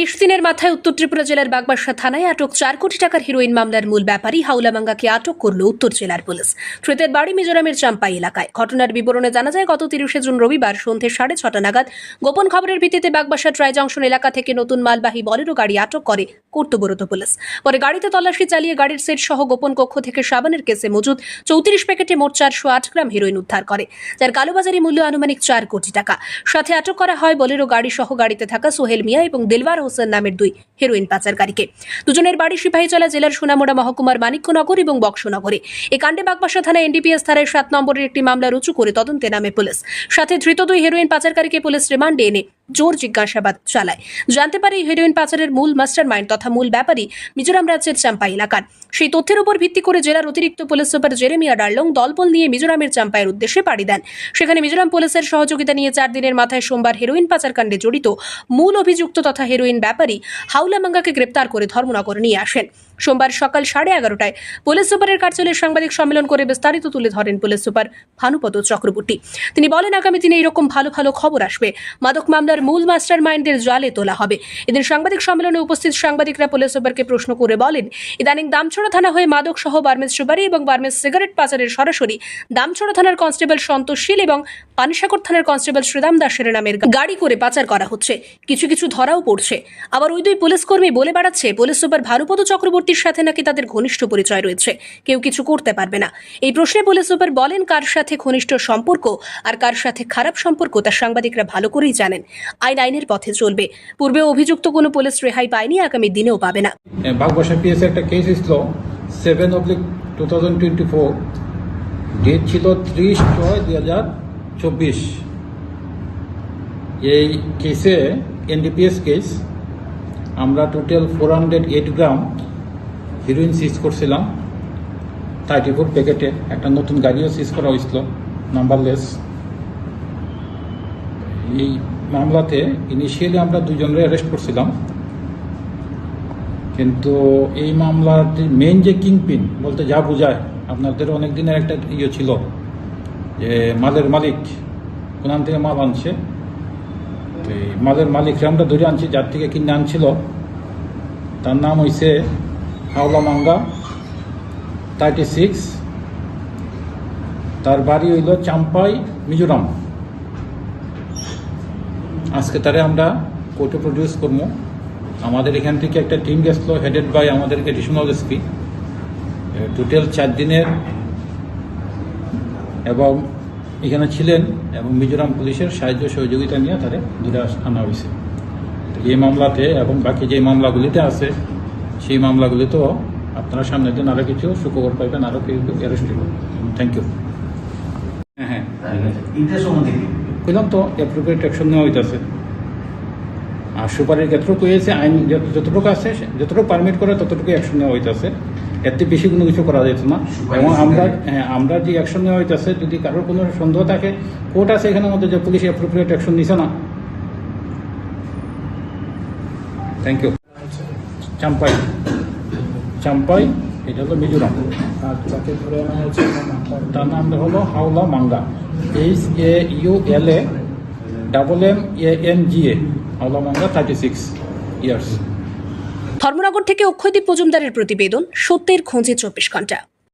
তেইশ দিনের মাথায় উত্তর ত্রিপুরা জেলার বাগবাসা থানায় আটক চার কোটি টাকার হিরোইন মামলার মূল ব্যাপারী হাউলামাঙ্গাকে আটক করল উত্তর জেলার পুলিশ। ধৃতের বাড়ি মিজোরামের চাম্পাই এলাকায়। ঘটনার বিবরণে জানা যায়, গত তিরিশে জুন রবিবার সন্ধে সাড়ে ছটা নাগাদ গোপন খবরের ভিত্তিতে বাগবাসা ট্রাই জংশন এলাকা থেকে নতুন মালবাহী বলেরো গাড়ি আটক করে কর্তব্যরত পুলিশ। পরে গাড়িতে তল্লাশি চালিয়ে গাড়ির সেট সহ গোপন কক্ষ থেকে সাবানের কেসে মজুদ চৌত্রিশ প্যাকেটে মোট চারশো আট গ্রাম হিরোইন উদ্ধার করে, যার কালোবাজারি মূল্য আনুমানিক চার কোটি টাকা। সাথে আটক করা হয় বলেরো গাড়ি সহ গাড়িতে থাকা সোহেল মিয়া এবং দিলওয়ার হোসেন নামের দুই হেরোইন পাচারকারীকে। দুজনের বাড়ি সিপাহীজলা জেলার সোনামুড়া মহকুমার মানিক্যনগর এবং বক্সনগরে। এ কাণ্ডে বাগবাসা থানায় এনডিপিএস ধারায় সাত নম্বরের একটি মামলা রুজু করে তদন্তে নামে পুলিশ। সাথে ধৃত দুই হেরোইন পাচারকারীকে পুলিশ রিমান্ডে এনে জোর জিজ্ঞাসাবাদ চালায়। জানতে পারে হেরোইন পাচারের মূল মাস্টার মাইন্ড তথা মূল ব্যাপারী মিজোরাম রাজ্যের চাম্পাই এলাকার। সেই তথ্যের উপর ভিত্তি করে জেলার অতিরিক্ত পুলিশ সুপার জেরেমিয়া ডার্লং দলবল নিয়ে মিজোরামের চাম্পাইয়ের উদ্দেশ্যে পাড়ি দেন। সেখানে মিজোরাম পুলিশের সহযোগিতা নিয়ে চার দিনের মাথায় সোমবার হেরোইন পাচার কাণ্ডে জড়িত মূল অভিযুক্ত তথা হেরোইন ব্যাপারী হাউলামাঙ্গাকে গ্রেপ্তার করে ধর্মনগর নিয়ে আসেন। সোমবার সকাল সাড়ে এগারোটায় পুলিশ সুপারের কার্যালয়ে সাংবাদিক সম্মেলন করে বিস্তারিত তুলে ধরেন পুলিশ সুপার ভানুপদ চক্রবর্তী। তিনি বলেন, আগামী দিনে এরকম ভালো ভালো খবর আসবে। মাদক মামলার মূল মাস্টার মাইন্ডদের জালে তোলা হবে। এদিন সাংবাদিক সম্মেলনে উপস্থিত সাংবাদিকরা পুলিশ সুপারকে প্রশ্ন করে বলেন, ইদানিং দামছড়া থানা হয়ে মাদক সহ বার্মেজ সুপারি এবং বার্মেজ সিগারেট পাচারের সরাসরি দামছড়া থানার কনস্টেবল সন্তোষশীল এবং পানিসাগর থানার কনস্টেবল শ্রীরাম দাসের নামের গাড়ি করে পাচার করা হচ্ছে। কিছু কিছু ধরাও পড়ছে। আবার ওই দুই পুলিশ কর্মী বলে বেড়াচ্ছে, পুলিশ সুপার ভানুপদ চক্রবর্তীর সাথে নাকি তাদের ঘনিষ্ঠ পরিচয় রয়েছে? কেউ কিছু করতে পারবে না। এই প্রশ্নে পুলিশ সুপার বলেন, কার সাথে ঘনিষ্ঠ সম্পর্ক আর কার সাথে খারাপ সম্পর্ক তা সাংবাদিকরা ভালো করেই জানেন। আইন আইনের পথে চলবে। পূর্বে অভিযুক্ত কোনো পুলিশ রেহাই পায়নি, আগামী দিনেও পাবে না। পিএসে একটা case seven oblique two thousand twenty four date ছিল ত্রিশ ছয় দুই হাজার চব্বিশ। এই কেসে এনডিপিএস কেস আমরা total four hundred eight gram heroin seize করছিলাম। থার্টি ফোর প্যাকেটে একটা নতুন গাড়িও সিজ করা হয়েছিল নাম্বারলেস এই মামলাতে ইনিশিয়ালি আমরা দুজনের অ্যারেস্ট করছিলাম। কিন্তু এই মামলার মেন যে কিংপিন বলতে যা বোঝায়, আপনাদের অনেক দিনের একটা ইয়ে ছিল যে মালের মালিক কোনান থেকে মাল আনছে। তো এই মালের মালিকরা আমরা ধরে আনছি, যার থেকে কিনে আনছিল। তার নাম হইছে হাওলা মাঙ্গা থার্টি সিক্স তার বাড়ি হইল চাম্পাই, মিজোরাম। আজকে তারে আমরা কোর্টে প্রডিউস করব আমাদের এখান থেকে একটা টিম গেছিল হেডেড বাই আমাদের এডিশনাল এসপি টোটাল চার দিনের এবং এখানে ছিলেন এবং মিজোরাম পুলিশের সাহায্য সহযোগিতা নিয়ে ধরে আস- আনা হয়েছে এই মামলাতে এবং বাকি যে মামলাগুলিতে আছে সেই মামলাগুলিতেও আপনারা সামনের দিন আরও কিছু সুখবর পাইবেন আরও কিছু অ্যারেস্ট হইব থ্যাংক ইউ হ্যাঁ হ্যাঁ। এটা কইলাম তো অ্যাপ্রোপ্রিয়েট অ্যাকশন নেওয়া হইতেছে। আর সুপারির যতটুকু হয়েছে আইন যতটুকু আছে যতটুকু পারমিট করে ততটুকু অ্যাকশন নেওয়া হইতেছে। এর থেকে বেশি কোনো কিছু করা যেত না। এবং আমরা হ্যাঁ আমরা যে অ্যাকশন নেওয়া হইতেছে যদি কারোর কোনো সন্দেহ থাকে কোর্ট আছে এখানের মধ্যে যে পুলিশ অ্যাপ্রোপ্রিয়েট অ্যাকশন নিছে না। Thank you Champhai. চাম্পাই, এটা হলো মিজোরাম। আর তাকে ধরে আনা হয়েছে তার নাম হলো Haula Manga. H A U L A double M A N G A Haula Manga thirty six years Dharmanagar থেকে অক্ষয়দীপ মজুমদারের প্রতিবেদন সত্যের খোঁজে চব্বিশ ঘণ্টা।